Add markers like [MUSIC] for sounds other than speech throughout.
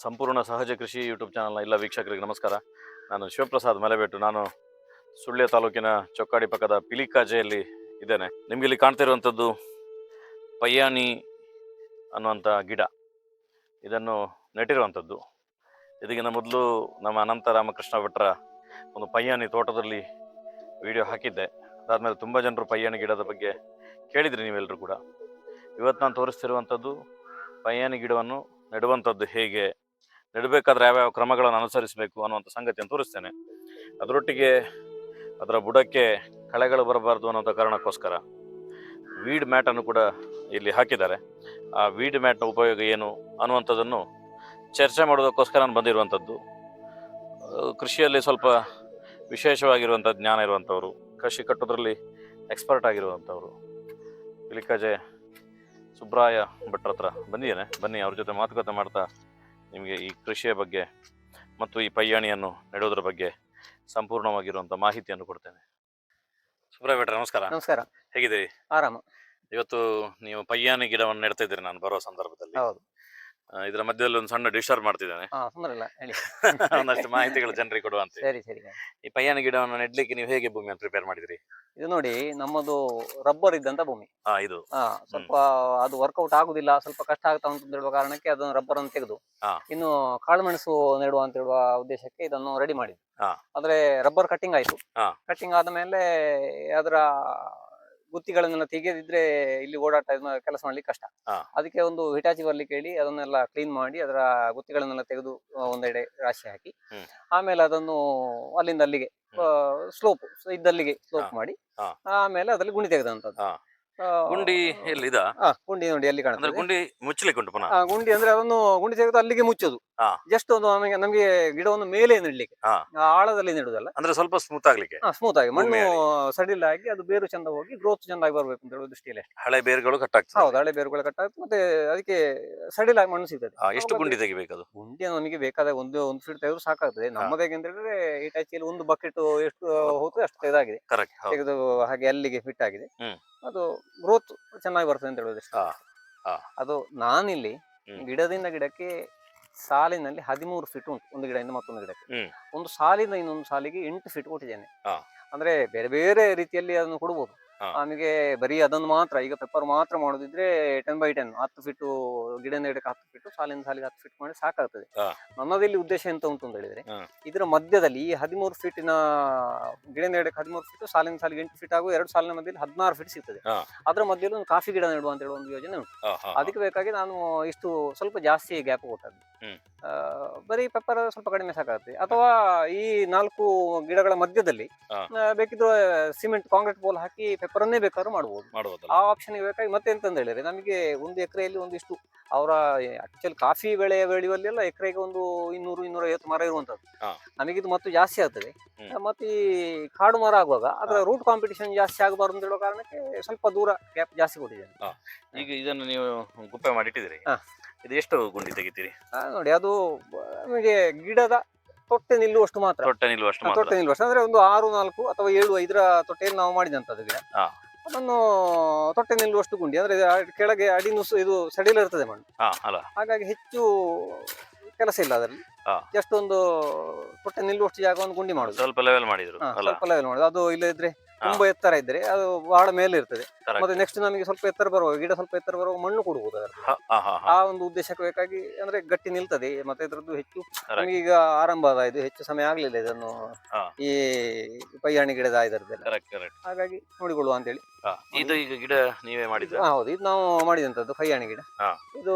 ಸಂಪೂರ್ಣ ಸಹಜ ಕೃಷಿ ಯೂಟ್ಯೂಬ್ ಚಾನಲ್ನ ಎಲ್ಲ ವೀಕ್ಷಕರಿಗೆ ನಮಸ್ಕಾರ. ನಾನು ಶಿವಪ್ರಸಾದ್ ಮಲೆಬೆಟ್ಟು. ನಾನು ಸುಳ್ಯ ತಾಲೂಕಿನ ಚೊಕ್ಕಾಡಿ ಪಕ್ಕದ ಪಿಲಿಕಾಜೆಯಲ್ಲಿ ಇದ್ದೇನೆ. ನಿಮಗೆ ಇಲ್ಲಿ ಕಾಣ್ತಿರುವಂಥದ್ದು ಪಯ್ಯಾನಿ ಅನ್ನುವಂಥ ಗಿಡ. ಇದನ್ನು ನೆಟ್ಟಿರುವಂಥದ್ದು. ಇದಕ್ಕಿಂತ ಮೊದಲು ನಮ್ಮ ಅನಂತ ರಾಮಕೃಷ್ಣ ಭಟ್ರ ಒಂದು ಪಯ್ಯಾನಿ ತೋಟದಲ್ಲಿ ವಿಡಿಯೋ ಹಾಕಿದ್ದೆ. ಅದಾದಮೇಲೆ ತುಂಬ ಜನರು ಪಯ್ಯಾನಿ ಗಿಡದ ಬಗ್ಗೆ ಕೇಳಿದ್ರಿ ನೀವೆಲ್ಲರೂ ಕೂಡ. ಇವತ್ತು ನಾನು ತೋರಿಸ್ತಿರುವಂಥದ್ದು ಪಯ್ಯಾನಿ ಗಿಡವನ್ನು ನೆಡುವಂಥದ್ದು ಹೇಗೆ ನೆಡಬೇಕಾದ್ರೆ ಯಾವ್ಯಾವ ಕ್ರಮಗಳನ್ನು ಅನುಸರಿಸಬೇಕು ಅನ್ನುವಂಥ ಸಂಗತಿಯನ್ನು ತೋರಿಸ್ತೇನೆ. ಅದರೊಟ್ಟಿಗೆ ಅದರ ಬುಡಕ್ಕೆ ಕಳೆಗಳು ಬರಬಾರ್ದು ಅನ್ನೋಂಥ ಕಾರಣಕ್ಕೋಸ್ಕರ ವೀಡ್ ಮ್ಯಾಟನ್ನು ಕೂಡ ಇಲ್ಲಿ ಹಾಕಿದ್ದಾರೆ. ಆ ವೀಡ್ ಮ್ಯಾಟ್ನ ಉಪಯೋಗ ಏನು ಅನ್ನುವಂಥದ್ದನ್ನು ಚರ್ಚೆ ಮಾಡೋದಕ್ಕೋಸ್ಕರ ನಾನು ಬಂದಿರುವಂಥದ್ದು. ಕೃಷಿಯಲ್ಲಿ ಸ್ವಲ್ಪ ವಿಶೇಷವಾಗಿರುವಂಥ ಜ್ಞಾನ ಇರುವಂಥವ್ರು, ಕೃಷಿ ಕಟ್ಟೋದ್ರಲ್ಲಿ ಎಕ್ಸ್ಪರ್ಟ್ ಆಗಿರುವಂಥವ್ರು. ಕಜೆ ಸುಬ್ರಾಯ ಭಟ್ರ ಹತ್ರ ಬಂದಿದ್ದೇನೆ. ಬನ್ನಿ, ಅವ್ರ ಜೊತೆ ಮಾತುಕತೆ ಮಾಡ್ತಾ ನಿಮಗೆ ಈ ಕೃಷಿಯ ಬಗ್ಗೆ ಮತ್ತು ಈ ಪಯ್ಯಾಣಿಯನ್ನು ನೆಡೋದ್ರ ಬಗ್ಗೆ ಸಂಪೂರ್ಣವಾಗಿರುವಂಥ ಮಾಹಿತಿಯನ್ನು ಕೊಡ್ತೇನೆ. ಸುಬ್ರ ಭಟ್ರ ನಮಸ್ಕಾರ. ನಮಸ್ಕಾರ. ಹೇಗಿದ್ದೀರಿ? ಆರಾಮ. ಇವತ್ತು ನೀವು ಪಯ್ಯಾನಿ ಗಿಡವನ್ನು ನೆಡ್ತಾ ಇದ್ದೀರಿ ನಾನು ಬರುವ ಸಂದರ್ಭದಲ್ಲಿ. ಹೌದು. ಇದರ ಮಧ್ಯದಲ್ಲಿ ಒಂದು ಸಣ್ಣ ಡಿಸ್ಟರ್ಬ್ ಮಾಡ್ತಿದ್ದಾನೆ. ಹಾ ತೊಂದ್ರೆ ಇಲ್ಲ ಹೇಳಿ. [LAUGHS] ಒಂದಷ್ಟು ಮಾಹಿತಿಗಳು ಜನರಿಗೆ ಕೊಡುವಂತ ಸರಿ ಸರಿ ಈ ಪಯ್ಯನ ಗಿಡವನ್ನು ನೆಡ್ಲಿಕ್ಕೆ ನೀವು ಹೇಗೆ ಭೂಮಿಯನ್ನು ಪ್ರಿಪೇರ್ ಮಾಡಿದ್ರಿ? ಇದು ನೋಡಿ ನಮ್ಮದು ರಬ್ಬರ್ ಇದ್ದಂತ ಭೂಮಿ. ಹಾ ಇದು. ಹಾ ಸ್ವಲ್ಪ ಅದು ವರ್ಕೌಟ್ ಆಗುದಿಲ್ಲ ಸ್ವಲ್ಪ ಕಷ್ಟ ಆಗ್ತಾ ಉಂಟು ಅಂತ ಹೇಳುವ ಕಾರಣಕ್ಕೆ ಅದನ್ನು ರಬ್ಬರ್ ಅನ್ನು ತೆಗೆದು ಹಾ. ಇನ್ನು ಕಾಳುಮೆಣಸು ನೆಡುವ ಅಂತ ಹೇಳುವ ಉದ್ದೇಶಕ್ಕೆ ಇದನ್ನು ರೆಡಿ ಮಾಡಿದ್ವಿ. ಹಾ. ಆದ್ರೆ ರಬ್ಬರ್ ಕಟ್ಟಿಂಗ್ ಆಯ್ತು. ಹಾ. ಕಟ್ಟಿಂಗ್ ಆದ ಮೇಲೆ ಅದರ ಗುತ್ತಿಗಳನ್ನೆಲ್ಲ ತೆಗೆದಿದ್ರೆ ಇಲ್ಲಿ ಓಡಾಟ ಕೆಲಸ ಮಾಡ್ಲಿಕ್ಕೆ ಕಷ್ಟ. ಅದಕ್ಕೆ ಒಂದು ಹಿಟಾಚಿ ಬರ್ಲಿಕ್ಕೆ ಹೇಳಿ ಅದನ್ನೆಲ್ಲ ಕ್ಲೀನ್ ಮಾಡಿ ಅದರ ಗುತ್ತಿಗಳನ್ನೆಲ್ಲ ತೆಗೆದು ಒಂದೆಡೆ ರಾಶಿ ಹಾಕಿ. ಆಮೇಲೆ ಅದನ್ನು ಅಲ್ಲಿಂದ ಅಲ್ಲಿಗೆ ಸ್ಲೋಪ್ ಇದ್ದಲ್ಲಿಗೆ ಸ್ಲೋಪ್ ಮಾಡಿ ಆಮೇಲೆ ಅದರಲ್ಲಿ ಗುಣಿ ತೆಗೆದಂತದ್ದು. ಗುಂಡಿ ಎಲ್ಲಿದ? ಗುಂಡಿ ನೋಡಿ ಎಲ್ಲಿ ಅಂದ್ರೆ ಕಾಣ್ತದೆ ಗುಂಡಿ ಮುಚ್ಚಲಿಕ್ಕೆ ಉಂಟು ಪುನಃ? ಗುಂಡಿ ಅಂದ್ರೆ ಅದನ್ನು ಗುಂಡಿ ತೆಗೆದು ಅಲ್ಲಿಗೆ ಮುಚ್ಚೋದು. ಜಸ್ಟ್ ಒಂದು ನಮಗೆ ನಮಗೆ ಗಿಡವನ್ನು ಮೇಲೆ ನೆಡ್ಲಿಕ್ಕೆ. ಆಳದಲ್ಲಿ ನೆಡುದಲ್ಲ. ಅಂದ್ರೆ ಸ್ವಲ್ಪ ಸ್ಮೂತ್ ಆಗ್ಲಿಕ್ಕೆ. ಸ್ಮೂತ್ ಆಗಿ ಮಣ್ಣು ಸಡಿಲ್ ಆಗಿ ಅದು ಬೇರು ಚಂದ ಹೋಗಿ ಗ್ರೋತ್ ಚಂದಾಗಿ ಬರ್ಬೇಕು ಅಂತ ಹೇಳುವ ದೃಷ್ಟಿಯಲ್ಲಿ ಹಳೆ ಬೇರುಗಳು ಕಟ್ ಆಗ್ತದೆ. ಹೌದು ಹಳೆ ಬೇರುಗಳು ಕಟ್ ಆಗ್ತದೆ ಮತ್ತೆ ಅದಕ್ಕೆ ಸಡಿಲ್ ಆಗಿ ಮಣ್ಣು ಸಿಗ್ತದೆ. ಎಷ್ಟು ಗುಂಡಿ ತೆಗಿಬೇಕು ಅದು ಗುಂಡಿ ನಮಗೆ ಬೇಕಾದ ಒಂದು ಒಂದು ಫೀಟ್ ತೆಗೆದ್ರು ಸಾಕಾಗ್ತದೆ. ನಮ್ಮದೇಗೆ ಅಂತ ಹೇಳಿದ್ರೆ ಇಟಾಚಿಯಲ್ಲಿ ಒಂದು ಬಕೆಟ್ ಎಷ್ಟು ಹೋಗ್ತದೆ ಅಷ್ಟು ಇದಾಗಿದೆ. ಕರೆಕ್ಟ್ ತೆಗೆದು ಹಾಗೆ ಅಲ್ಲಿಗೆ ಫಿಟ್ ಆಗಿದೆ. ಅದು ಗ್ರೋತ್ ಚೆನ್ನಾಗಿ ಬರ್ತದೆ ಅಂತ ಹೇಳೋದು ಹಾ, ಹಾ. ಅದು ನಾನಿಲ್ಲಿ. ಗಿಡದಿಂದ ಗಿಡಕ್ಕೆ ಸಾಲಿನಲ್ಲಿ ಹದಿಮೂರು ಫೀಟ್ ಉಂಟು ಒಂದು ಗಿಡದಿಂದ ಮತ್ತೊಂದು ಗಿಡಕ್ಕೆ ಒಂದು ಸಾಲಿಂದ ಇನ್ನೊಂದು ಸಾಲಿಗೆ ಎಂಟು ಫೀಟ್ ಕೊಟ್ಟಿದ್ದೇನೆ. ಅಂದ್ರೆ ಬೇರೆ ಬೇರೆ ರೀತಿಯಲ್ಲಿ ಅದನ್ನು ಕೊಡ್ಬೋದು ನಮಗೆ ಬರೀ ಅದನ್ನು ಮಾತ್ರ ಈಗ ಪೆಪ್ಪರ್ ಮಾತ್ರ ಮಾಡೋದಿದ್ರೆ ಟೆನ್ ಬೈ ಟೆನ್ ಹತ್ತು ಫೀಟು ಗಿಡ ನೆಡಕ್ಕೆ ಹತ್ತು ಫೀಟು ಸಾಲಿನ ಸಾಲಿಗೆ ಹತ್ತು ಫೀಟ್ ಮಾಡಿ ಸಾಕಾಗ್ತದೆ. ನನ್ನದಲ್ಲಿ ಉದ್ದೇಶ ಎಂತ ಉಂಟು ಅಂತ ಹೇಳಿದ್ರೆ ಇದರ ಮಧ್ಯದಲ್ಲಿ ಈ ಹದಿಮೂರು ಫೀಟಿನ ಗಿಡ ನೆಡಕ್ಕೆ ಹದಿಮೂರು ಫೀಟ್ ಸಾಲಿನ ಸಾಲಿಗೆ ಎಂಟು ಫೀಟ್ ಹಾಗೂ ಎರಡು ಸಾಲಿನ ಮಧ್ಯದಲ್ಲಿ ಹದಿನಾರು ಫೀಟ್ ಸಿಗ್ತದೆ. ಅದರ ಮಧ್ಯದಲ್ಲಿ ಒಂದು ಕಾಫಿ ಗಿಡ ನೆಡುವ ಅಂತ ಹೇಳುವ ಒಂದು ಯೋಜನೆ ಉಂಟು. ಅದಕ್ಕೆ ಬೇಕಾಗಿ ನಾನು ಇಷ್ಟು ಸ್ವಲ್ಪ ಜಾಸ್ತಿ ಗ್ಯಾಪ್ ಕೊಟ್ಟದ್ದು. ಬರೀ ಪೆಪ್ಪರ್ ಸ್ವಲ್ಪ ಕಡಿಮೆ ಸಾಕಾಗುತ್ತೆ ಅಥವಾ ಈ ನಾಲ್ಕು ಗಿಡಗಳ ಮಧ್ಯದಲ್ಲಿ. ಬೇಕಿದ್ರೆ ಸಿಮೆಂಟ್ ಕಾಂಕ್ರೀಟ್ ಪೋಲ್ ಹಾಕಿ ಪೆಪ್ಪರ್ ಅನ್ನೇ ಬೇಕಾದ್ರೂ ಮಾಡ್ಬೋದು. ಮಾಡ್ಬೋದು ಆ ಆಪ್ಷನ್ ಬೇಕಾಗಿ ಮತ್ತೆ ಎಂತಂದ ಹೇಳಿದ್ರೆ ನಮಗೆ ಒಂದು ಎಕರೆಯಲ್ಲಿ ಒಂದಿಷ್ಟು ಅವರ ಆಕ್ಚುಲಿ ಕಾಫಿ ಬೆಳೆ ಬೆಳೆಯುವಲ್ಲಿ ಎಲ್ಲ ಎಕರೆಗೆ ಒಂದು ಇನ್ನೂರು ಇನ್ನೂರ ಐವತ್ತು ಮರ ಇರುವಂತದ್ದು. ನಮಗಿದು ಮತ್ತು ಜಾಸ್ತಿ ಆಗ್ತದೆ. ಮತ್ತೆ ಈ ಕಾಡು ಮರ ಆಗುವಾಗ ಅದರ ರೂಟ್ ಕಾಂಪಿಟೇಷನ್ ಜಾಸ್ತಿ ಆಗಬಾರ್ದು ಅಂತ ಹೇಳೋ ಕಾರಣಕ್ಕೆ ಸ್ವಲ್ಪ ದೂರ ಗ್ಯಾಪ್ ಜಾಸ್ತಿ ಕೊಟ್ಟಿದ್ದೇನೆ. ಈಗ ಇದನ್ನು ನೀವು ಗುಪ್ಪೆ ಮಾಡಿ ಇಟ್ಟಿದ್ದೀರಿ ಹಾ. ಇದು ಎಷ್ಟು ಗುಂಡಿ ತೆಗಿತೀರಿ? ನೋಡಿ ಅದು ನಮಗೆ ಗಿಡದ ತೊಟ್ಟೆ ನಿಲ್ಲುವಷ್ಟು ಮಾತ್ರ. ತೊಟ್ಟೆ ನಿಲ್ಲುವಷ್ಟು ಮಾತ್ರ. ತೊಟ್ಟೆ ನಿಲ್ಲುವಷ್ಟು. ಅಂದ್ರೆ ಒಂದು ಆರು ನಾಲ್ಕು ಅಥವಾ ಏಳು ಐದರ ತೊಟ್ಟೆಯಲ್ಲಿ ನಾವು ಮಾಡಿದಂತದ್ದು ಹಾ. ಅದನ್ನು ತೊಟ್ಟೆ ನಿಲ್ಲುವಷ್ಟು ಗುಂಡಿ. ಅಂದ್ರೆ ಕೆಳಗೆ ಅಡಿ ನುಸು ಇದು ಸಡಿಲ ಇರ್ತದೆ ಮಣ್ಣು. ಹಾಗಾಗಿ ಹೆಚ್ಚು ಕೆಲಸ ಇಲ್ಲ ಅದರಲ್ಲಿ. ಜಸ್ಟ್ ಒಂದು ತೊಟ್ಟೆ ನಿಲ್ಲುವಷ್ಟು ಜಾಗ ಒಂದು ಗುಂಡಿ ಮಾಡುದು. ಸ್ವಲ್ಪ ಲೆವೆಲ್ ಮಾಡಿದ್ರು ಸ್ವಲ್ಪ ಲೆವೆಲ್ ಮಾಡುದು. ಅದು ಇಲ್ಲದಿದ್ರೆ. ತುಂಬಾ ಎತ್ತರ ಇದ್ರೆ ಅದು ಬಹಳ ಮೇಲೆ ಇರ್ತದೆ. ಮತ್ತೆ ನೆಕ್ಸ್ಟ್ ನಮಗೆ ಸ್ವಲ್ಪ ಎತ್ತರ ಬರುವ ಗಿಡ ಸ್ವಲ್ಪ ಎತ್ತರ ಬರುವ ಮಣ್ಣು ಕೊಡಬಹುದು ಅದರಲ್ಲಿ. ಆ ಒಂದು ಉದ್ದೇಶಕ್ಕೆ ಬೇಕಾಗಿ ಅಂದ್ರೆ ಗಟ್ಟಿ ನಿಲ್ತದೆ ಮತ್ತೆ ಇದ್ರದ್ದು ಹೆಚ್ಚು. ನಮಗೆ ಈಗ ಆರಂಭ ಆದ ಇದು ಹೆಚ್ಚು ಸಮಯ ಆಗ್ಲಿಲ್ಲ ಇದನ್ನು ಈ ಪೈಯಾಣಿ ಗಿಡದ ಇದರದ್ದೆಲ್ಲ. ಹಾಗಾಗಿ ನೋಡಿಕೊಳ್ಳುವ ಅಂತ ಹೇಳಿ ಇದು ಈಗ ಗಿಡ ನೀವೇ ಮಾಡಿದ್ರ? ಹೌದು ಇದು ನಾವು ಮಾಡಿದಂತದ್ದು ಕೈಯಾಣಿ ಗಿಡ. ಇದು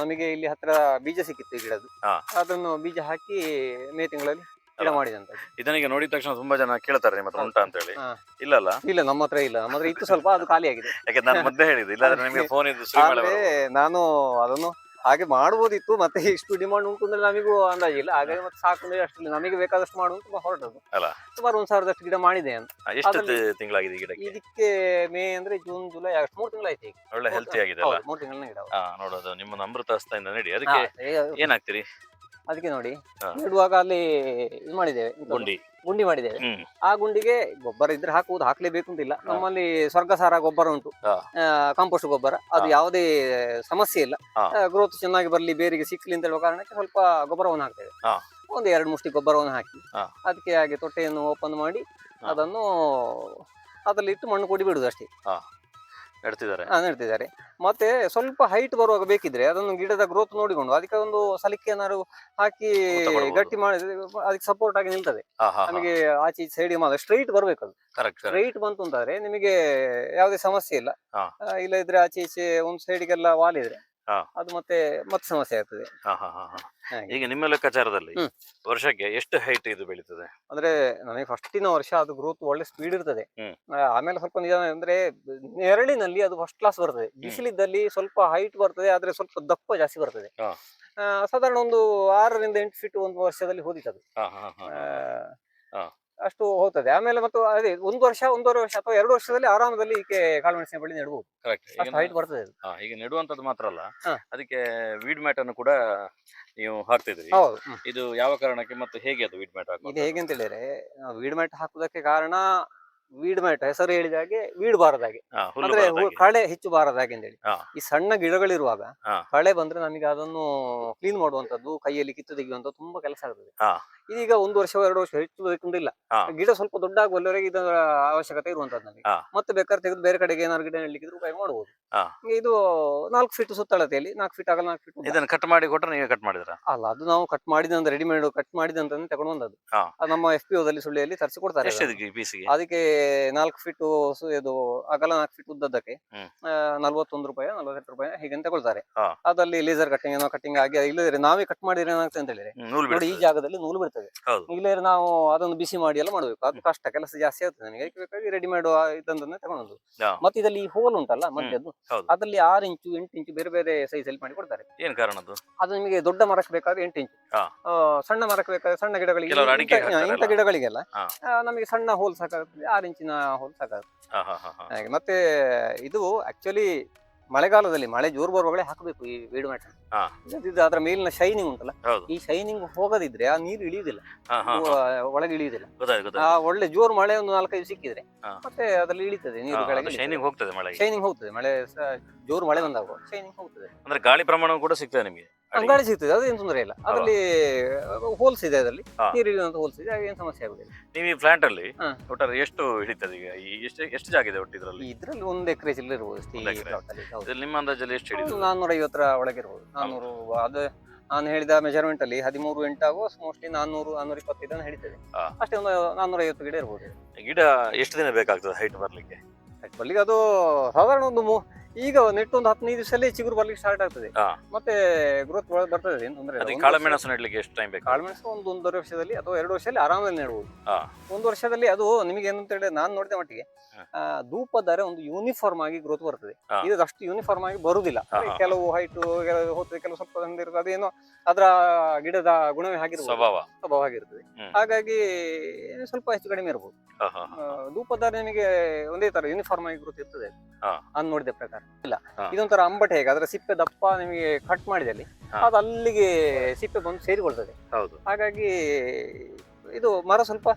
ನಮಗೆ ಇಲ್ಲಿ ಹತ್ರ ಬೀಜ ಸಿಕ್ಕಿತ್ತು ಈ ಗಿಡದ್ದು. ಅದನ್ನು ಬೀಜ ಹಾಕಿ ಮೇ ತಿಂಗಳಲ್ಲಿ ಗಿಡ ಮಾಡಿದಂತ ಇದನಿಗೆ ಇದನ್ನೀಗ ನೋಡಿದ ತಕ್ಷಣ ತುಂಬಾ ಜನ ಕೇಳ್ತಾರೆ ನಿಮ್ಮ ಹತ್ರ ಉಂಟಾ ಅಂತ ಹೇಳಿ ಹಾ. ಇಲ್ಲಲ್ಲ? ಇಲ್ಲ ನಮ್ಮ ಹತ್ರ ಇಲ್ಲ. ನಮ್ಮ ಹತ್ರ ಇತ್ತು ಸ್ವಲ್ಪ ಅದು ಖಾಲಿ ಆಗಿದೆ. ಯಾಕೆ ನಾನು ಮೊದ್ಲೇ ಹೇಳಿದ್ದು. ಇಲ್ಲಾಂದ್ರೆ ನಿಮಗೆ ಫೋನ್ ಇದ್ದು ಆದ್ರೆ ನಾನು ಅದನ್ನು ಹಾಗೆ ಮಾಡ್ಬೋದಿತ್ತು ಮತ್ತೆ ಇಷ್ಟು ಡಿಮಾಂಡ್ ಉಂಟು ಅಂದ್ರೆ ನಮಗೂ ಅಂದಾಜಿಲ್ಲ ಹಾಗಾಗಿ ಮತ್ತೆ ಸಾಕು ಅಂದ್ರೆ ಅಷ್ಟು ನಮಗೆ ಬೇಕಾದಷ್ಟು ಮಾಡುವಂತ ಹೊರಟದ್ದು. ಅಲ್ಲ. ಸುಮಾರು ಒಂದ್ ಸಾವಿರದಷ್ಟು ಗಿಡ ಮಾಡಿದೆ ಅಂತ ಎಷ್ಟು ತಿ- ತಿಂಗಳಾಗಿದೆ ಈ ಗಿಡಕ್ಕೆ? ಇದಕ್ಕೆ ಮೇ ಅಂದ್ರೆ ಜೂನ್ ಜುಲೈ ಆಗಸ್ಟ್ ಮೂರು ತಿಂಗಳಾಯ್ತು ಈಗ. ಒಳ್ಳೆ ಹೆಲ್ತಿ ಆಗಿದೆ ಅಲ್ಲ? ಹೌದು, ಮೂರು ತಿಂಗಳ ಗಿಡ ಹಾ ನೋಡೋದು ನಿಮ್ಮ ಅಮೃತ ನಡಿ. ಅದಕ್ಕೆ ಏನಾಗ್ತೀರಿ? ಅದಕ್ಕೆ ನೋಡಿ ಇಡುವಾಗ ನೆಡುವಾಗ ಅಲ್ಲಿ ಇದು ಮಾಡಿದ್ದೇವೆ? ಗುಂಡಿ ಗುಂಡಿ ಮಾಡಿದ್ದೇವೆ ಹ್ಮ್ ಆ ಗುಂಡಿಗೆ ಗೊಬ್ಬರ ಇದ್ರೆ ಹಾಕುವುದು ಹಾಕ್ಲೇಬೇಕು ಅಂತಿಲ್ಲ ನಮ್ಮಲ್ಲಿ ಸ್ವರ್ಗಸಾರ ಗೊಬ್ಬರ ಉಂಟು ಹಾ. ಕಾಂಪೋಸ್ಟ್ ಗೊಬ್ಬರ ಅದು ಹಾ. ಯಾವುದೇ ಸಮಸ್ಯೆ ಇಲ್ಲ ಹಾ. ಗ್ರೋತ್ ಚೆನ್ನಾಗಿ ಬರಲಿ ಬೇರಿಗೆ ಸಿಕ್ಲಿ ಅಂತ ಹೇಳುವ ಕಾರಣಕ್ಕೆ ಸ್ವಲ್ಪ ಗೊಬ್ಬರವನ್ನು ಹಾಕ್ತೇವೆ ಹಾ. ಒಂದು ಎರಡು ಮುಷ್ಟಿ ಗೊಬ್ಬರವನ್ನು ಹಾಕಿ ಹಾ. ಅದಕ್ಕೆ ಹಾಗೆ ತೊಟ್ಟೆಯನ್ನು ಓಪನ್ ಮಾಡಿ ಹಾ. ಅದನ್ನು ಅದರಲ್ಲಿ ಇಟ್ಟು ಮಣ್ಣು ಕೊಡಿ ಬಿಡುದು ಅಷ್ಟೇ ನೆಡ್ತಿದ್ದಾರೆ. ನೆಡ್ತಿದ್ದಾರೆ. ಮತ್ತೆ ಸ್ವಲ್ಪ ಹೈಟ್ ಬರುವಾಗ ಬೇಕಿದ್ರೆ ಅದನ್ನು ಗಿಡದ ಗ್ರೋತ್ ನೋಡಿಕೊಂಡು ಅದಕ್ಕೆ ಒಂದು ಸಲಿಕೆ ಏನಾದ್ರು ಹಾಕಿ. ಗಟ್ಟಿ ಮಾಡಿದ್ರೆ ಅದಕ್ಕೆ ಸಪೋರ್ಟ್ ಆಗಿ ನಿಲ್ತದೆ. ನಮಗೆ ಆಚೆ ಈಚೆ ಸೈಡ್ ಮಾಡಿದ್ರೆ ಸ್ಟ್ರೈಟ್ ಬರ್ಬೇಕು ಅದು. ಕರೆಕ್ಟ್ ಕರೆಕ್ಟ್ ಸ್ಟ್ರೈಟ್ ಬಂತು ಅಂತಂದ್ರೆ ನಿಮಗೆ ಯಾವುದೇ ಸಮಸ್ಯೆ ಇಲ್ಲ. ಹಾ. ಆ, ಇಲ್ಲ ಇದ್ರೆ ಆಚೆ ಈಚೆ ಒಂದು ಸೈಡ್ಗೆಲ್ಲ ವಾಲ್ ಇದ್ರೆ. ಅದು ಮತ್ತೆ ಮತ್ತೆ ಸಮಸ್ಯೆ ಆಗ್ತದೆ. ಹಾ ಹಾ ಹಾ ಹಾ. ಹಾಗೆ. ಈಗ ನಿಮ್ಮ ಲೆಕ್ಕಾಚಾರದಲ್ಲಿ ವರ್ಷಕ್ಕೆ ಎಷ್ಟು ಹೈಟ್ ಇದು ಬೆಳೀತದೆ? ಅಂದ್ರೆ ನನಗೆ ಫಸ್ಟಿನ ವರ್ಷ ಅದು ಗ್ರೋತ್ ಒಳ್ಳೆ ಸ್ಪೀಡ್ ಇರ್ತದೆ. ಆಮೇಲೆ ಸ್ವಲ್ಪ ನಿಧಾನ ಅಂದ್ರೆ ನೆರಳಿನಲ್ಲಿ ಅದು ಫಸ್ಟ್ ಕ್ಲಾಸ್ ಬರ್ತದೆ. ಬಿಸಿಲಿದ್ದಲ್ಲಿ ಸ್ವಲ್ಪ ಹೈಟ್ ಬರ್ತದೆ ಆದ್ರೆ ಸ್ವಲ್ಪ ದಪ್ಪ ಜಾಸ್ತಿ ಬರ್ತದೆ. ಆ, ಸಾಧಾರಣ ಒಂದು ಆರರಿಂದ ಎಂಟು ಫೀಟ್ ಒಂದು ವರ್ಷದಲ್ಲಿ ಹೋದಿತ್ತು ಹಾ. ಅಷ್ಟು ಹೋಗ್ತದೆ. ಆಮೇಲೆ ಮತ್ತು ಅದೇ ಒಂದು ವರ್ಷ ಒಂದೂವರೆ ವರ್ಷ ಅಥವಾ ಎರಡು ವರ್ಷದಲ್ಲಿ ಆರಾಮದಲ್ಲಿ ಈಕೆ ಕಾಳುಮೆಣಸಿನ ಬಳ್ಳಿ ನೆಡಬಹುದು ಕರೆಕ್ಟ್ ಹೈಟ್ ಬರ್ತದೆ ಅದು. ಹಾ ಈಗ ನೆಡುವಂತದ್ದು ಮಾತ್ರ ಅಲ್ಲ. ಹಾ. ಅದಕ್ಕೆ ವೀಡ್ ಮ್ಯಾಟ್ ಅನ್ನು ಕೂಡ ನೀವು ಹಾಕ್ತಿದ್ರಿ ಹೌದು. ಹ್ಮ್. ಇದು ಯಾವ ಕಾರಣಕ್ಕೆ ಮತ್ತು ಹೇಗೆ ಅದು ವೀಡ್ ಮ್ಯಾಟ್ ಇದು ಹಾಕೋದು ಹೇಗೆ ಅಂತ ಹೇಳಿದ್ರೆ ವೀಡ್ ಮ್ಯಾಟ್ ಹಾಕುದಕ್ಕೆ ಕಾರಣ ವೀಡ್ ಮ್ಯಾಟ್ ಹೆಸರು ಹೇಳಿದ ಹಾಗೆ ವೀಡ್ ಹಾಗೆ ಅಂದ್ರೆ. ಕಳೆ ಹೆಚ್ಚು ಬಾರದಾಗೆ ಅಂತ ಹೇಳಿ ಹಾ. ಈ ಸಣ್ಣ ಗಿಡಗಳಿರುವಾಗ ಕಳೆ ಬಂದ್ರೆ ನಮಗೆ ಅದನ್ನು ಕ್ಲೀನ್ ಮಾಡುವಂತದ್ದು ಕೈಯಲ್ಲಿ ಕಿತ್ತು ತೆಗೆಯುವಂತ ತುಂಬಾ ಕೆಲಸ ಆಗ್ತದೆ. ಇದೀಗ ಒಂದು ವರ್ಷ ಎರಡು ವರ್ಷ ಹೆಚ್ಚು ಬೇಕಂದಿಲ್ಲ. ಗಿಡ ಸ್ವಲ್ಪ ದೊಡ್ಡ ಆಗುವವರೆಗೆ ಇದರ ಅವಶ್ಯಕತೆ ಇರುವಂತದ್ದು ನಮಗೆ. ಮತ್ತೆ ಬೇಕಾದ್ರೆ ತೆಗೆದು ಬೇರೆ ಕಡೆಗೆ ಏನಾದ್ರು ಗಿಡ ನೆಡ್ಲಿಕ್ಕೆ ಉಪಯೋಗ ಮಾಡಬಹುದು. ಇದು ನಾಲ್ಕು ಫೀಟ್ ಸುತ್ತಳತೆಯಲ್ಲಿ ನಾಲ್ಕು ಫೀಟ್ ಆಗಲ್ಲ ನಾಲ್ಕು ಫೀಟ್ ಇದನ್ನು ಕಟ್ ಮಾಡಿ ಕೊಟ್ಟರೆ ನೀವೇ ಕಟ್ ಮಾಡಿದ್ರ ಅಲ್ಲ ಅದು ನಾವು ಕಟ್ ಮಾಡಿದಂತ ರೆಡಿಮೇಡ್ ಕಟ್ ಮಾಡಿದಂತ ತಗೊಂಡು ಬಂದದ್ದು. ನಮ್ಮ ಎಫ್ ಪಿ ಓದಲ್ಲಿ ಸುಳ್ಳಿಯಲ್ಲಿ ತರಿಸಿ ಕೊಡ್ತಾರೆ. ಅದಕ್ಕೆ ನಾಲ್ಕು ಫೀಟ್ ಇದು ಅಗಲ ನಾಲ್ಕು ಫೀಟ್ ಉದ್ದದಕ್ಕೆ ನಲ್ವತ್ತೊಂದು ರೂಪಾಯಿ ನಲ್ವತ್ತೆಂಟು ರೂಪಾಯಿ ಹೀಗೆ ತಗೊಳ್ತಾರೆ. ಅದಲ್ಲಿ ಲೇಸರ್ ಕಟ್ಟಿಂಗ್ ಏನೋ ಕಟ್ಟಿಂಗ್ ಆಗಿ ಇಲ್ಲದ್ರೆ ನಾವೇ ಕಟ್ ಮಾಡಿದ್ರೆ ಏನಾಗ್ತದೆ ಅಂತ ಹೇಳಿದ್ರೆ ನೋಡಿ ಈ ಜಾಗದಲ್ಲಿ ನೂಲು ಬಿಡ್ತದೆ. ಇಲ್ಲದ್ರೆ ನಾವು ಅದನ್ನು ಬಿಸಿ ಮಾಡಿ ಎಲ್ಲ ಮಾಡಬೇಕು. ಅದು ಕಷ್ಟ ಕೆಲಸ ಜಾಸ್ತಿ ಆಗ್ತದೆ ನನಗೆ ಬೇಕಾಗಿ ರೆಡಿಮೇಡ್ ಇದನ್ನೇ ತಗೊಂಡು ಹಾ. ಮತ್ತೆ ಇದರಲ್ಲಿ ಈ ಹೋಲ್ ಉಂಟಲ್ಲ ಮಧ್ಯದ್ದು ಅದ್ರಲ್ಲಿ ಆರು ಇಂಚು ಎಂಟು ಇಂಚು ಬೇರೆ ಬೇರೆ ಸೈಜ್ ಅಲ್ಲಿ ಮಾಡಿ ಕೊಡ್ತಾರೆ. ಏನ್ ಕಾರಣ ಅದು? ನಿಮಗೆ ದೊಡ್ಡ ಮರಕ್ಕೆ ಬೇಕಾದ್ರೆ ಎಂಟು ಇಂಚು. ಸಣ್ಣ ಮರಕ್ಕೆ ಬೇಕಾದ್ರೆ ಸಣ್ಣ ಗಿಡಗಳಿಗೆ ಇಂಥ- ಗಿಡಗಳಿಗೆಲ್ಲ ನಮಗೆ ಸಣ್ಣ ಹೋಲ್ ಸಾಕಾಗ್ತದೆ ಆರು ಇಂಚಿನ ಹೋಲ್ ಸಾಕಾಗುತ್ತೆ ಹಾ ಹಾ ಹಾ ಹಾ. ಹಾಗೆ ಮತ್ತೆ ಇದು ಆಕ್ಚುಲಿ ಮಳೆಗಾಲದಲ್ಲಿ ಮಳೆ ಜೋರು ಬರುವಾಗಲೇ ಹಾಕಬೇಕು ಈ ವೇಡ್ ಮ್ಯಾಟ್ ಹಾ. ಇಲ್ಲದಿದ್ರೆ ಅದರ ಮೇಲಿನ ಶೈನಿಂಗ್ ಉಂಟಲ್ಲ ಹೌದು. ಈ ಶೈನಿಂಗ್ ಹೋಗದಿದ್ರೆ ಆ ನೀರು ಇಳಿಯುದಿಲ್ಲ ಹಾ ಹಾ ಇದು, ಹಾ. ಆ, ಒಳಗೆ ಇಳಿಯುದಿಲ್ಲ ಗೊತ್ತಾಯ್ತು ಆ ಗೊತ್ತಾಯ್ತು ಒಳ್ಳೆ ಜೋರು ಮಳೆ ಒಂದು ನಾಲ್ಕೈದು ಸಿಕ್ಕಿದ್ರೆ ಹಾ. ಮತ್ತೆ ಅದ್ರಲ್ಲಿ ಇಳಿತದೆ ನೀರು ಕೆಳಗೆ ಶೈನಿಂಗ್ ಹೋಗ್ತದೆ ಮಳೆ ಶೈನಿಂಗ್ ಹೋಗ್ತದೆ. ಮಳೆ ಸ- ಜೋರು ಮಳೆ ಬಂದಾಗ ಶೈನಿಂಗ್ ಹೋಗ್ತದೆ. ಅಂದ್ರೆ ಗಾಳಿ ಪ್ರಮಾಣ ಕೂಡ ಸಿಗ್ತದೆ ನಿಮಗೆ? ಗಾಳಿ ಸಿಗ್ತದೆ ಅದೇನು ತೊಂದರೆ ಇಲ್ಲ. ಅದರಲ್ಲಿ ಹೋಲ್ಸ್ ಇದೆ ಅದರಲ್ಲಿ. ಹಾ. ನೀರು ಹೋಲ್ಸ್ ಇದೆ ಏನು ಸಮಸ್ಯೆ ಆಗುದಿಲ್ಲ. ನೀವು ಈ ಪ್ಲಾಂಟ್ ಅಲ್ಲಿ ಹಾ. ಒಟ್ಟಾರೆ ಎಷ್ಟು ಹಿಡಿತದೆ ಈಗ? ಈ ಎಷ್ಟು ಎಷ್ಟು ಜಾಗ ಇದೆ ಒಟ್ಟು ಇದರಲ್ಲಿ? ಇದ್ರಲ್ಲಿ ಒಂದು ಎಕರೆ ಜಿಲ್ಲೆ ಇರ್ಬೋದು ಅಷ್ಟೇ ಈ ಒಂದು ಎಕ್ರೆ. plot ಅಲ್ಲಿ. ಹೌದು. ಇದ್ರಲ್ಲಿ ನಿಮ್ಮ ಅಂದಾಜಲ್ಲಿ ಎಷ್ಟು ಹಿಡಿದು ನಾನ್ನೂರ ಐವತ್ತರ ಒಳಗೆ ಇರ್ಬೋದು. ನಾನ್ನೂರು ಅದು ನಾನು ಹೇಳಿದ ಮೆಜರ್ಮೆಂಟ್ ಅಲ್ಲಿ ಹದಿಮೂರು ಎಂಟಾಗೋ ಮೋಸ್ಟ್ಲಿ ನಾನ್ನೂರು ನಾನ್ನೂರ ಇಪ್ಪತ್ತೈದು ಹಿಡಿತದೆ. ಹಾ. ಅಷ್ಟೇ ಒಂದು ನಾನ್ನೂರ ಐವತ್ತು ಗಿಡ ಇರ್ಬೋದು. ಗಿಡ ಎಷ್ಟು ದಿನ ಬೇಕಾಗ್ತದೆ ಹೈಟ್ ಬರ್ಲಿಕ್ಕೆ? ಬರಲಿಕ್ಕೆ ಅದು ಸಾಧಾರಣ ಒಂದು ಮೂ- ಈಗ ನೆಟ್ಟು ಒಂದು ಹದಿನೈದು ದಿವಸದಲ್ಲಿ ಚಿಗುರು ಬರ್ಲಿಕ್ಕೆ ಸ್ಟಾರ್ಟ್ ಆಗ್ತದೆ ಹಾ. ಮತ್ತೆ ಗ್ರೋತ್ ಬರ್ತದೆ ಏನು ತೊಂದರೆ ಇಲ್ಲ. ಅದಕ್ಕೆ ಒಂದು ಕಾಳು ವರ್ಷ- ಮೆಣಸು ನೆಡ್ಲಿಕ್ಕೆ ಎಷ್ಟು ಟೈಮ್ ಬೇಕು ಕಾಳುಮೆಣಸು ಒಂದು ಒಂದೂವರೆ ವರ್ಷದಲ್ಲಿ ಅಥವಾ ಎರಡು ವರ್ಷದಲ್ಲಿ ಆರಾಮದಲ್ಲಿ ನೆಡಬಹುದು ಹಾ. ಒಂದು ವರ್ಷದಲ್ಲಿ ಅದು ನಿಮಗೆ ಏನಂತ ಹೇಳಿ ನಾನು ನೋಡಿದ ಮಟ್ಟಿಗೆ ಹಾ. ಆ, ಧೂಪದರೆ ಒಂದು ಯೂನಿಫಾರ್ಮ್ ಆಗಿ ಗ್ರೋತ್ ಬರ್ತದೆ ಹಾ. ಇದು ಅಷ್ಟು ಯೂನಿಫಾರ್ಮ್ ಆಗಿ ಬರುದಿಲ್ಲ ಹಾ, ಹಾ. ಕೆಲವು ಹೈಟ್ ಹೋಗ್ತದೆ ಕೆಲವು ಸ್ವಲ್ಪ ಇರ್ತದೆ ಅದೇನೋ ಅದರ ಗಿಡದ ಗುಣವೇ ಆಗಿರ್ಬೋದು ಸ್ವಭಾವ ಸ್ವಭಾವ ಆಗಿರ್ತದೆ ಹ್ಮ್. ಹಾಗಾಗಿ ಸ್ವಲ್ಪ ಹೆಚ್ಚು ಕಡಿಮೆ ಇರ್ಬೋದು ಹಾ, ಹಾ, ಆ, ಧೂಪದಾರ ನಿಮಗೆ ಒಂದೇ ತರ ಯೂನಿಫಾರ್ಮ್ ಆಗಿ ಗ್ರೋತ್ ಇರ್ತದೆ ಹಾ. ನಾನು ನೋಡಿದ ಪ್ರಕಾರ ಇಲ್ಲ. ಇದೊಂಥರ ಅಂಬಟೆ ಹೇಗೆ? ಅದರ ಸಿಪ್ಪೆ ದಪ್ಪ ನಿಮಗೆ ಕಟ್ ಮಾಡಿದಲ್ಲಿ. ಅದು ಅಲ್ಲಿಗೆ ಸಿಪ್ಪೆ ಬಂದು ಸೇರಿಕೊಳ್ತದೆ. ಹಾಗಾಗಿ ಇದು ಮರ ಸ್ವಲ್ಪ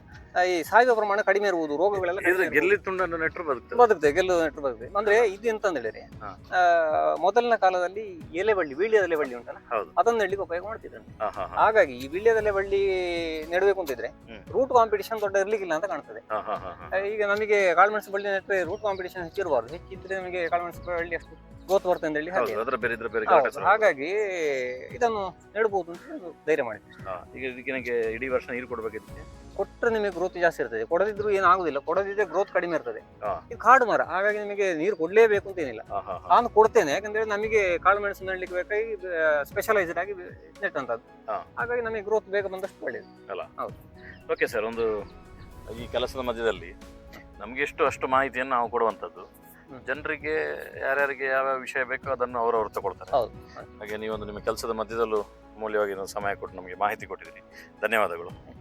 ಈ ಸಾಯುವ ಪ್ರಮಾಣ ಕಡಿಮೆ ಇರುವುದು ರೋಗಗಳೆಲ್ಲ ಕಡಿಮೆ. ಗೆಲ್ಲಿ ತುಂಡನ್ನು ನೆಟ್ಟರು ಬದುಕ್ತದೆ ಗೆಲ್ಲು ನೆಟ್ಟು ಬದುಕುತ್ತೆ ಅಂದ್ರೆ ಇದು ಎಂತ ಹೇಳಿದ್ರೆ ಹಾ. ಆ, ಮೊದಲಿನ ಕಾಲದಲ್ಲಿ ಎಲೆ ಬಳ್ಳಿ ವೀಳ್ಯದೆಲೆ ಬಳ್ಳಿ ಉಂಟಲ್ಲ ಹೌದು. ಅದನ್ನ ನೆಡ್ಲಿಕ್ಕೆ ಉಪಯೋಗ ಮಾಡ್ತಿದ್ರು ಹಾ, ಹಾ, ಹಾ. ಹಾಗಾಗಿ ಈ ವೀಳ್ಯದೆಲೆ ಬಳ್ಳಿ ನೆಡಬೇಕು ಅಂತಿದ್ರೆ ಹ್ಮ್. ರೂಟ್ ಕಾಂಪಿಟಿಷನ್ ದೊಡ್ಡ ಇರ್ಲಿಕ್ಕಿಲ್ಲ ಅಂತ ಕಾಣ್ತದೆ ಹಾ, ಹಾ, ಹಾ, ಹಾ. ಆ, ಈಗ ನಮಗೆ ಕಾಳುಮೆಣಸು ಬಳ್ಳಿ ನೆಟ್ಟರೆ ರೂಟ್ ಕಾಂಪಿಟಿಷನ್ ಹೆಚ್ಚಿರಬಾರ್ದು ಹೆಚ್ಚಿದ್ರೆ ನಮಗೆ ಕಾಳುಮೆಣಸು ಬಳ್ಳಿ ಅಷ್ಟು ಗ್ರೋತ್ ಬರ್ತದೆ ಅಂತ ಹೇಳಿ ಹಾಗೆ. ಹೌದು ಅದ್ರ ಬೇರೆ ಇದ್ರ ಬೇರೆ ಹೌದು. ಹಾಗಾಗಿ ಇದನ್ನು ನೆಡಬಹುದು ಅಂತ ಹೇಳಿ ಧೈರ್ಯ ಮಾಡಿ. ಹಾ, ಈಗ ಇದಕ್ಕೆ ನನಗೆ ಇಡೀ ವರ್ಷ ನೀರು ಕೊಡಬೇಕಿದ್ರೆ ಕೊಟ್ಟರೆ ನಿಮಗೆ ಗ್ರೋತ್ ಜಾಸ್ತಿ ಇರ್ತದೆ. ಕೊಡದಿದ್ರು ಏನಾಗುದಿಲ್ಲ ಕೊಡದಿದ್ರೆ ಗ್ರೋತ್ ಕಡಿಮೆ ಇರ್ತದೆ. ಹಾ. ಇದು ಕಾಡು ಮರ. ಹಾಗಾಗಿ ನಿಮಗೆ ನೀರು ಕೊಡಲೇಬೇಕು ಅಂತ ಏನಿಲ್ಲ. ಹಾ, ಹಾ, ಹಾ. ನಾನು ಕೊಡ್ತೇನೆ. ಯಾಕಂದ್ರೆ ನಮಗೆ ಕಾಳು ಮೆಣಸು ನೆಡ್ಲಿಕ್ಕೆ ಬೇಕಾಗಿ ಸ್ಪೆಷಲೈಸ್ಡ್ ಆಗಿ ನೆಟ್ಟಂತದ್ದು. ಹಾ. ಹಾಗಾಗಿ ನಮಗೆ ಗ್ರೋತ್ ಬೇಗ ಬಂದಷ್ಟು ಒಳ್ಳೇದು. ಓಕೆ ಸರ್ ಒಂದು ಈ ಕೆಲಸದ ಮಧ್ಯದಲ್ಲಿ ನಮಗೆ ಎಷ್ಟು ಅಷ್ಟು ಮಾಹಿತಿಯನ್ನು ನಾವು ಕೊಡುವಂಥದ್ದು. ಜನರಿಗೆ ಯಾರ್ಯಾರಿಗೆ ಯಾವ ವಿಷಯ ಬೇಕೋ ಅದನ್ನು ಅವರವರು ತಗೊಳ್ತಾರೆ. ಹೌದು. ಹಾಗೆ ನೀವೊಂದು ನಿಮ್ಮ ಕೆಲಸದ ಮಧ್ಯದಲ್ಲೂ ಮೌಲ್ಯವಾಗಿ ಒಂದು ಸಮಯ ಕೊಟ್ಟು ನಮಗೆ ಮಾಹಿತಿ ಕೊಟ್ಟಿದ್ದೀರಿ. ಧನ್ಯವಾದಗಳು.